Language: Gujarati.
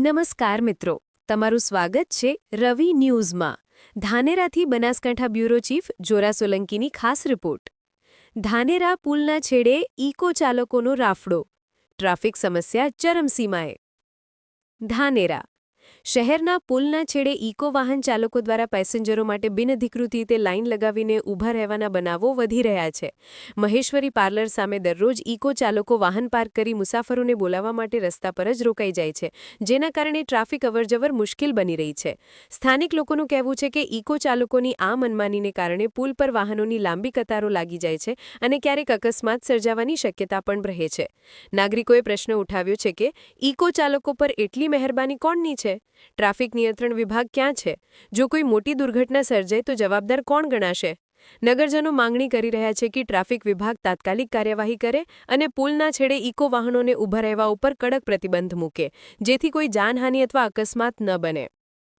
નમસ્કાર મિત્રો. તમારું સ્વાગત છે રવિ ન્યૂઝમાં. ધાનેરાથી બનાસકાંઠા બ્યુરો ચીફ જોરા સોલંકીની ખાસ રિપોર્ટ. ધાનેરા પુલના છેડે ઇકો ચાલકોનો રાફડો. ટ્રાફિક સમસ્યા ચરમસીમાએ. ધાનેરા શહેરના પુલના છેડે ઇકો વાહન ચાલકો દ્વારા પેસેન્જરો માટે બિનઅધિકૃત રીતે લાઇન લગાવીને ઊભા રહેવાના બનાવો વધી રહ્યા છે. મહેશ્વરી પાર્લર સામે દરરોજ ઇકો ચાલકો વાહન પાર્ક કરી મુસાફરોને બોલાવવા માટે રસ્તા પર જ રોકાઈ જાય છે, જેના કારણે ટ્રાફિક અવરજવર મુશ્કેલ બની રહી છે. સ્થાનિક લોકોનું કહેવું છે કે ઇકો ચાલકોની આ મનમાનીને કારણે પુલ પર વાહનોની લાંબી કતારો લાગી જાય છે અને ક્યારેક અકસ્માત સર્જાવાની શક્યતા પણ રહે છે. નાગરિકોએ પ્રશ્ન ઉઠાવ્યો છે કે ઇકો ચાલકો પર એટલી મહેરબાની કોણની છે? ટ્રાફિક નિયંત્રણ વિભાગ ક્યાં છે? જો કોઈ મોટી દુર્ઘટના સર્જાય તો જવાબદાર કોણ ગણાશે? નગરજનો માંગણી કરી રહ્યા છે કે ટ્રાફિક વિભાગ તાત્કાલિક કાર્યવાહી કરે અને પુલના છેડે ઇકો વાહનોને ઊભા રહેવા ઉપર કડક પ્રતિબંધ મૂકે, જેથી કોઈ જાનહાનિ અથવા અકસ્માત ન બને.